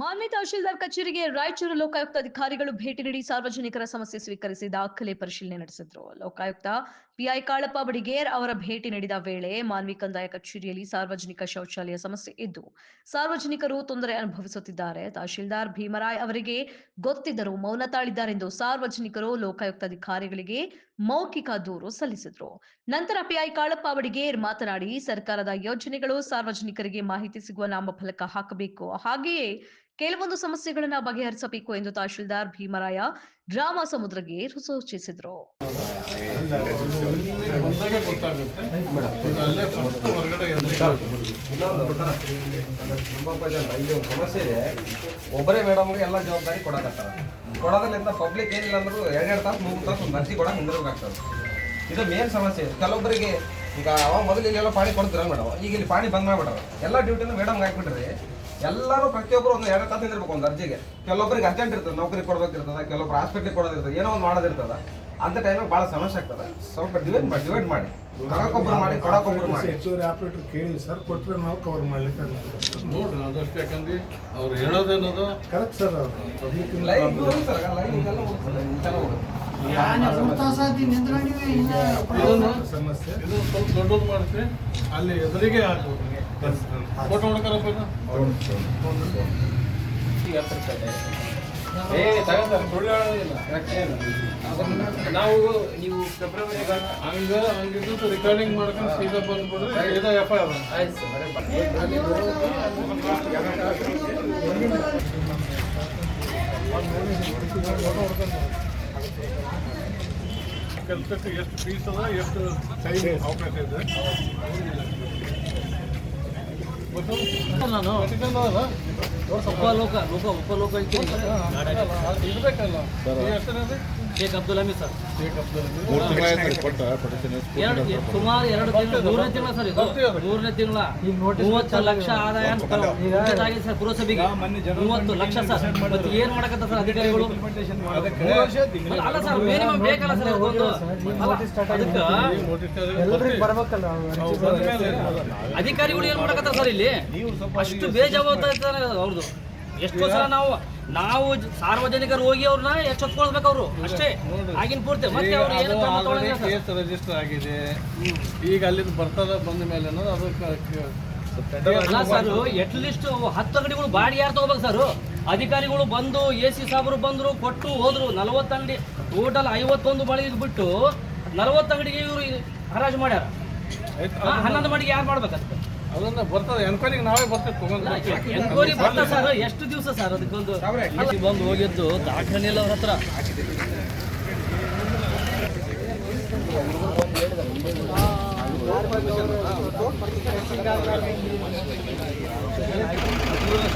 ಮಾನ್ವಿ ತಹಶೀಲ್ದಾರ್ ಕಚೇರಿಗೆ ರಾಯಚೂರು ಲೋಕಾಯುಕ್ತ ಅಧಿಕಾರಿಗಳು ಭೇಟಿ ನೀಡಿ ಸಾರ್ವಜನಿಕರ ಸಮಸ್ಯೆ ಸ್ವೀಕರಿಸಿ ದಾಖಲೆ ಪರಿಶೀಲನೆ ನಡೆಸಿದ್ರು. ಲೋಕಾಯುಕ್ತ ಪಿಐ ಕಾಳಪ್ಪ ಬಡಿಗೇರ್ ಅವರ ಭೇಟಿ ನೀಡಿದ ವೇಳೆ ಮಾನ್ವಿ ಕಂದಾಯ ಕಚೇರಿಯಲ್ಲಿ ಸಾರ್ವಜನಿಕ ಶೌಚಾಲಯ ಸಮಸ್ಯೆ ಇದ್ದು, ಸಾರ್ವಜನಿಕರು ತೊಂದರೆ ಅನುಭವಿಸುತ್ತಿದ್ದಾರೆ. ತಹಶೀಲ್ದಾರ್ ಭೀಮರಾಯ್ ಅವರಿಗೆ ಗೊತ್ತಿದ್ದರೂ ಮೌನ ತಾಳಿದ್ದಾರೆಂದು ಸಾರ್ವಜನಿಕರು ಲೋಕಾಯುಕ್ತ ಅಧಿಕಾರಿಗಳಿಗೆ ಮೌಖಿಕ ದೂರು ಸಲ್ಲಿಸಿದ್ರು. ನಂತರ ಪಿಐ ಕಾಳಪ್ಪ ಬಡಿಗೇರ್ ಮಾತನಾಡಿ, ಸರ್ಕಾರದ ಯೋಜನೆಗಳು ಸಾರ್ವಜನಿಕರಿಗೆ ಮಾಹಿತಿ ಸಿಗುವ ನಾಮಫಲಕ ಹಾಕಬೇಕು. ಹಾಗೆಯೇ ಕೆಲವೊಂದು ಸಮಸ್ಯೆಗಳನ್ನ ಬಗೆಹರಿಸಬೇಕು ಎಂದು ತಹಶೀಲ್ದಾರ್ ಭೀಮರಾಯ ಡ್ರಾಮಾ ಸಮುದ್ರಗೆ ಸೂಚಿಸಿದ್ರು. ಒಬ್ಬರೇ ಮೇಡಮ್ಗೆ ಎಲ್ಲ ಜವಾಬ್ದಾರಿ ಕೊಡಕತ್ತಾರ. ಕೊಡೋದ್ರಿಂದ ಪಬ್ಲಿಕ್ ಏನಿಲ್ಲ ಅಂದ್ರೂ ಎರಡೆರಡು ತಾಸು, ಮೂರು ತಾಸು ಒಂದು ಅರ್ಜಿ ಕೊಡಕ್ಕೆ ಇದು ಮೇನ್ ಸಮಸ್ಯೆ. ಕೆಲವೊಬ್ಬರಿಗೆ ಈಗ ಅವ ಮೊದಲು ಇಲ್ಲೆಲ್ಲ ಪಾಣಿ ಕೊಡ್ತೀರ ಮೇಡಮ್ ಈಗ ಇಲ್ಲಿ ಪಾಣಿ ಬಂದ್ ಮಾಡ್ಬಿಟ್ರ ಎಲ್ಲ ಡ್ಯೂಟಿನ ಮೇಡಮ್ಗೆ ಹಾಕ್ಬಿಟ್ರಿ ಎಲ್ಲರೂ ಪ್ರತಿಯೊಬ್ಬರು ಒಂದು ಎರಡು ತಾಸು ನಿಂದಿರ್ಬೇಕು ಒಂದು ಅರ್ಜಿಗೆ. ಕೆಲವೊಬ್ಬರಿಗೆ ಅರ್ಜೆಂಟ್ ಇರ್ತದೆ ನೌಕರಿ ಕೊಡ್ಬೇಕಿರ್ತದೆ ಕೆಲವೊಬ್ರು ಹಾಸ್ಪಿಟ್ಲಿಗೆ ಕೊಡೋದಿರ್ತದೆ ಏನೋ ಒಂದು ಮಾಡೋದಿರ್ತದೆ. ಅಂತ ಟೈಮಿಗೆ ಭಾಳ ಸಮಸ್ಯೆ ಆಗ್ತದೆ. ಸ್ವಲ್ಪ ಡಿವೈಡ್ ಮಾಡಿ ಡಿವೈಡ್ ಮಾಡಿ. ಕರಕೊಬ್ಬರು ಮಾಡಿ ಕೊಡಕ್ಕೊಬ್ರು ಮಾಡಿ. ಹೆಚ್ಚುವರಿ ಆಪರೇಟರ್ ಕೇಳಿ ಸರ್ ಕೊಟ್ಟರೆ ನಾವು ಕವರ್ ಮಾಡ್ಲಿಕ್ಕೆ ನೋಡ್ರಿ ಅದಷ್ಟು ಯಾಕಂದ್ರೆ ಅವ್ರು ಹೇಳೋದೇನದು ಕರೆಕ್ಟ್ ಸರ್ ಅವರು. ಪಬ್ಲಿಕ್ ಲೈವ್ ಸರ್ ಲೈವ್ ಇದೆಲ್ಲ ಹೋಗ್ತದೆ ಇದೆಲ್ಲ ಹೋಗುತ್ತೆ ಸಮಸ್ಯೆ. ಇದು ಸ್ವಲ್ಪ ದೊಡ್ಡದು ಮಾಡ್ತೀವಿ ಅಲ್ಲಿ ಎದುರಿಗೆ ಹಾಕೋದು. ಏ ಹೇಳೋದಿಲ್ಲ ನಾವು ನೀವು ಫೆಬ್ರವರಿ ಹಂಗ ಹಂಗಿದ್ದು ರಿಕಾರ್ಡಿಂಗ್ ಮಾಡ್ಕೊಂಡು ಸೀದಾ ಆರ್ ಆಯ್ತು ಕೆಲಸಕ್ಕೆ ಎಷ್ಟು ಫೀಸ್ ಅದ, ಎಷ್ಟು ಟೈಮ್ ಅವಕಾಶ ಇದೆ? ಉಪಲೋಕ ಲೋಕ ಉಪಲೋಕ ಇದ್ದೀನಿ ಇರ್ಬೇಕಲ್ಲ ಈ ಹೆಸರೇನು ಶೇಖ್ ಅಬ್ದುಲ್ ಹಮೀದ್ ಸರ್. ಎರಡು ಸುಮಾರು ಎರಡು ತಿಂಗಳು ಮೂರನೇ ತಿಂಗಳ ಸರ್ ಇದು. ಮೂರನೇ ತಿಂಗಳ. ಮೂವತ್ತು ಲಕ್ಷ ಆದಾಯ ಅಂತ ಆಗಿದೆ ಸರ್ ಪುರಸಭೆಗೆ. ಮೂವತ್ತು ಲಕ್ಷ ಸರ್. ಮತ್ತೆ ಏನ್ ಮಾಡಕತ್ತ ಸರ್ ಅಧಿಕಾರಿಗಳು? ಅಲ್ಲ, ಅಲ್ಲ ಸರ್ ಮಿನಿಮಮ್ ಬೇಕಲ್ಲ ಸರ್ ಒಂದು ಅಲ್ಲ, ಅದಕ್ಕೆ ಅಧಿಕಾರಿಗಳು ಏನ್ ಮಾಡಕತ್ತ ಸರ್ ಇಲ್ಲಿ? ಅಷ್ಟು ಬೇಜವಾಬ್ದಾರಿ ಅವ್ರದ್ದು ಎಷ್ಟೋ ಸಲ ನಾವು ನಾವು ಸಾರ್ವಜನಿಕರು ಹೋಗಿ ಅವ್ರನ್ನ ಎಚ್ಚೆತ್ಕೊಳ್ಬೇಕು ಅವರು. ಅಷ್ಟೇ. ಆಗಿನ ಪೂರ್ತಿ. ಮತ್ತೆ ಅವರು ಏನು ಕ್ರಮ ತಗೊಳಂಗಿಲ್ಲ ಸರ್. ಕೇಸ್ ರಿಜಿಸ್ಟರ್ ಆಗಿದೆ. ಈಗ ಅಲ್ಲಿಂದ ಬರ್ತದ ಬಂದ ಮೇಲೆ ಅದು ಕ- ಕ- ಅಲ್ಲ ಸರ್ ಎಟ್ ಲೀಸ್ಟ್ ಹತ್ತು ಅಂಗಡಿಗಳು ಬಾಡಿ ಯಾರು ತಗೋಬೇಕು ಸರ್? ಅಧಿಕಾರಿಗಳು ಬಂದು ಎ ಸಿ ಸಾಬ್ರು ಬಂದ್ರು ಕೊಟ್ಟು ಹೋದ್ರು. ನಲವತ್ತು ಅಂಗಡಿ ಟೋಟಲ್ ಐವತ್ತೊಂದು ಬಳಿ ಬಿಟ್ಟು ನಲವತ್ತು ಅಂಗಡಿಗೆ ಇವರು ಹರಾಜು ಮಾಡ್ಯಾರ. ಆಯ್ತು, ಹನ್ನೊಂದು ಮಡಿಗೆ ಯಾರು ಮಾಡ್ಬೇಕಂತ? ಅದನ್ನ ಬರ್ತದೆ. ಎನ್ಕ್ವೈರಿಗೆ ನಾವೇ ಬರ್ತೇವೆ ತಗೊಂಡು ಎನ್ಕ್ವೈರಿ ಬರ್ತಾ ಸರ್ ಎಷ್ಟು ದಿವಸ ಸರ್ ಅದಕ್ಕೊಂದು? ಇಲ್ಲಿ ಬಂದು ಹೋಗಿದ್ದು ದಾಖಲೆ ಇಲ್ಲ ಅವ್ರ ಹತ್ರ.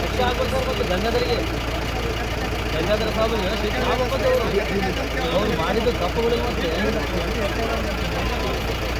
ಶಿಕ್ಷೆ ಆಗ್ಬೇಕು ಸರ್ ಮತ್ತು ಗಂಗಾಧರಿಗೆ. ಗಂಗಾಧರ ಸಾಬರಿಗೆ ಶಿಕ್ಷೆ ಆಗ್ಬೇಕು ಅವ್ರು. ತಪ್ಪುಗಳು ಮತ್ತೆ.